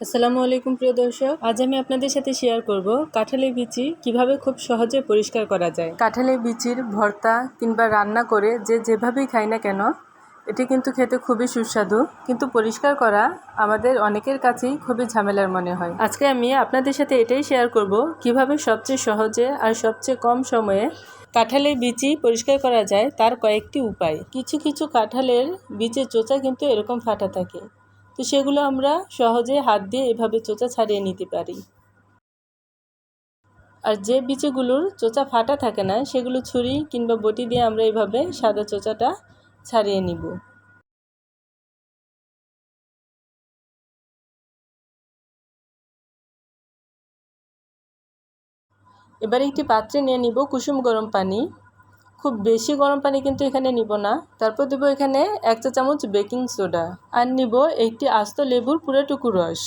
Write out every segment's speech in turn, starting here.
আসসালামু আলাইকুম প্রিয় দর্শক। আজ আমি আপনাদের সাথে শেয়ার করব কাঁঠালের বিচি কীভাবে খুব সহজে পরিষ্কার করা যায়। কাঁঠালের বিচির ভর্তা কিংবা রান্না করে যে যেভাবেই খাই না কেন এটি কিন্তু খেতে খুবই সুস্বাদু। কিন্তু পরিষ্কার করা আমাদের অনেকের কাছেই খুবই ঝামেলার মনে হয়। আজকে আমি আপনাদের সাথে এটাই শেয়ার করব কীভাবে সবচেয়ে সহজে আর সবচেয়ে কম সময়ে কাঁঠালের বিচি পরিষ্কার করা যায় তার কয়েকটি উপায়। কিছু কিছু কাঁঠালের বীজের চোচা কিন্তু এরকম ফাটা থাকে। তো সেগুলো আমরা সহজে হাত দিয়ে এভাবে চোচা ছাড়িয়ে নিতে পারি। আর যে বীজগুলোর চোচা ফাটা থাকে না, সেগুলো ছুরি কিংবা বটি দিয়ে আমরা এভাবে সাদা চোচাটা ছাড়িয়ে নিব। এবার একটি পাত্রে নিয়ে নিব কুসুম গরম পানি। খুব বেশি গরম পানি কিন্তু এখানে নিব না। তারপর দেবো এখানে এক চা চামচ বেকিং সোডা আর নিব একটি আস্ত লেবুর পুরোটুকু রস।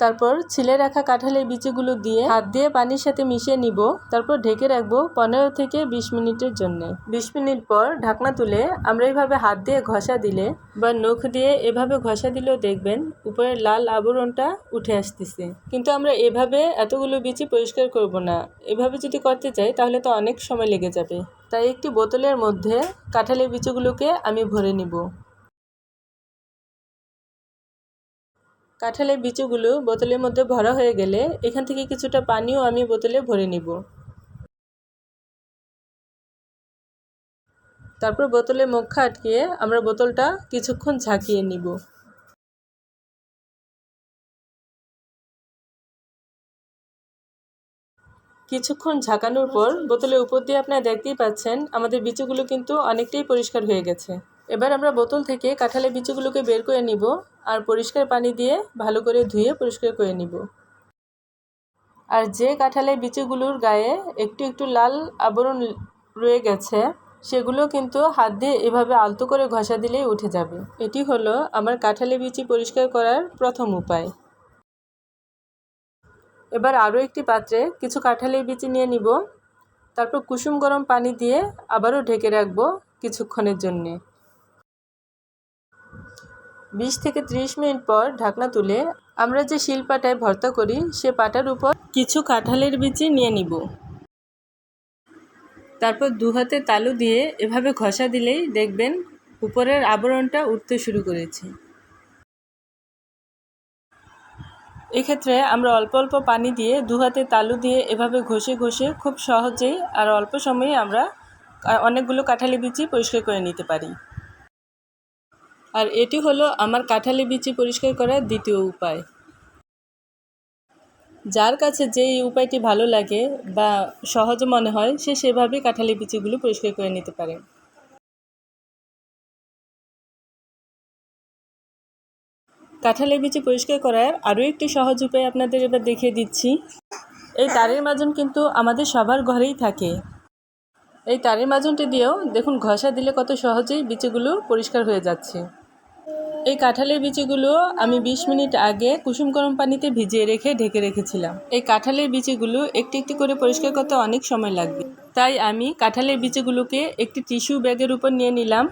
তারপর ছিলে রাখা কাঁঠালের বিচিগুলো দিয়ে হাত দিয়ে পানির সাথে মিশিয়ে নিব। তারপর ঢেকে রাখব পনেরো থেকে বিশ মিনিটের জন্য। বিশ মিনিট পর ঢাকনা তুলে আমরা এইভাবে হাত দিয়ে ঘষা দিলে বা নখ দিয়ে এভাবে ঘষা দিলেও দেখবেন উপরের লাল আবরণটা উঠে আসতেছে। কিন্তু আমরা এভাবে এতগুলো বিচি পরিষ্কার করব না। এভাবে যদি করতে চাই তাহলে তো অনেক সময় লেগে যাবে। তাই একটি বোতলের মধ্যে কাঁঠালের বিচিগুলোকে আমি ভরে নিব। কাঁঠালের বিচুগুলো বোতলের মধ্যে ভরা হয়ে গেলে এখান থেকে কিছুটা পানিও আমি বোতলে ভরে নিব। তারপর বোতলে মুখা আটকিয়ে আমরা বোতলটা কিছুক্ষণ ঝাঁকিয়ে নিব। কিছুক্ষণ ঝাঁকানোর পর বোতলের উপর দিয়ে আপনারা দেখতেই পাচ্ছেন, আমাদের বিচুগুলো কিন্তু অনেকটাই পরিষ্কার হয়ে গেছে। এবার আমরা বোতল থেকে কাঁঠালের বিচুগুলোকে বের করে নিব আর পরিষ্কার পানি দিয়ে ভালো করে ধুয়ে পরিষ্কার করে নিব। আর যে কাঁঠালের বিচিগুলোর গায়ে একটু একটু লাল আবরণ রয়ে গেছে, সেগুলো কিন্তু হাত দিয়ে এভাবে আলতো করে ঘষা দিলেই উঠে যাবে। এটি হলো আমার কাঁঠালের বিচি পরিষ্কার করার প্রথম উপায়। এবার আরও একটি পাত্রে কিছু কাঁঠালের বিচি নিয়ে নিব। তারপর কুসুম গরম পানি দিয়ে আবারও ঢেকে রাখব কিছুক্ষণের জন্যে। বিশ থেকে ত্রিশ মিনিট পর ঢাকনা তুলে আমরা যে শিলপাটায় ভর্তা করি, সে পাটার উপর কিছু কাঁঠালের বিচি নিয়ে নিব। তারপর দু হাতে তালু দিয়ে এভাবে ঘষা দিলেই দেখবেন উপরের আবরণটা উঠতে শুরু করেছে। এক্ষেত্রে আমরা অল্প অল্প পানি দিয়ে দু হাতে তালু দিয়ে এভাবে ঘষে ঘষে খুব সহজেই আর অল্প সময়ে আমরা অনেকগুলো কাঁঠালি বিচি পরিষ্কার করে নিতে পারি। আর এটি হলো আমার কাঁঠালি বিচি পরিষ্কার করার দ্বিতীয় উপায়। যার কাছে যে এই উপায়টি ভালো লাগে বা সহজ মনে হয়, সে সেভাবেই কাঁঠালি বিচিগুলো পরিষ্কার করে নিতে পারে। কাঁঠালের বিচি পরিষ্কার করার আরও একটি সহজ উপায় আপনাদের এবার দেখিয়ে দিচ্ছি। এই তারের মাজন কিন্তু আমাদের সবার ঘরেই থাকে। এই তারের মাজনটি দিয়েও দেখুন ঘষা দিলে কত সহজেই বিচিগুলো পরিষ্কার হয়ে যাচ্ছে। এই কাঁঠালের বিচিগুলো আমি ২০ মিনিট আগে কুসুম গরম পানিতে ভিজিয়ে রেখে ঢেকে রেখেছিলাম। এই কাঁঠালের বিচিগুলো একটি একটি করে পরিষ্কার করতে অনেক সময় লাগবে। তাই আমি কাঁঠালের বিচিগুলোকে একটি টিস্যু ব্যাগের উপর নিয়ে নিলাম।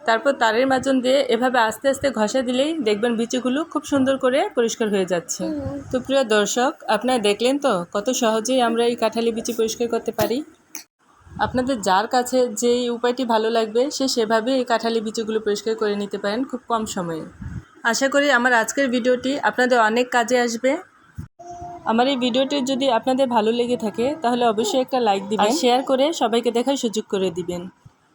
তারপর তারের মাজন দিয়ে এভাবে আস্তে আস্তে ঘষা দিলেই দেখবেন বিচিগুলো খুব সুন্দর করে পরিষ্কার হয়ে যাচ্ছে। তো প্রিয় দর্শক আপনারা দেখলেন তো কত সহজেই আমরা এই কাঁঠালি বিচি পরিষ্কার করতে পারি? আপনাদের যার কাছে যে উপায়টি ভালো লাগবে সে সেভাবে এই কাঁঠালি বিচিগুলো পরিষ্কার করে নিতে পারেন খুব কম সময়ে। আশা করি আমার আজকের ভিডিওটি আপনাদের অনেক কাজে আসবে। আমার এই ভিডিওটি যদি আপনাদের ভালো লেগে থাকে তাহলে অবশ্যই একটা লাইক দিবেন শেয়ার করে সবাইকে দেখার সুযোগ করে দিবেন।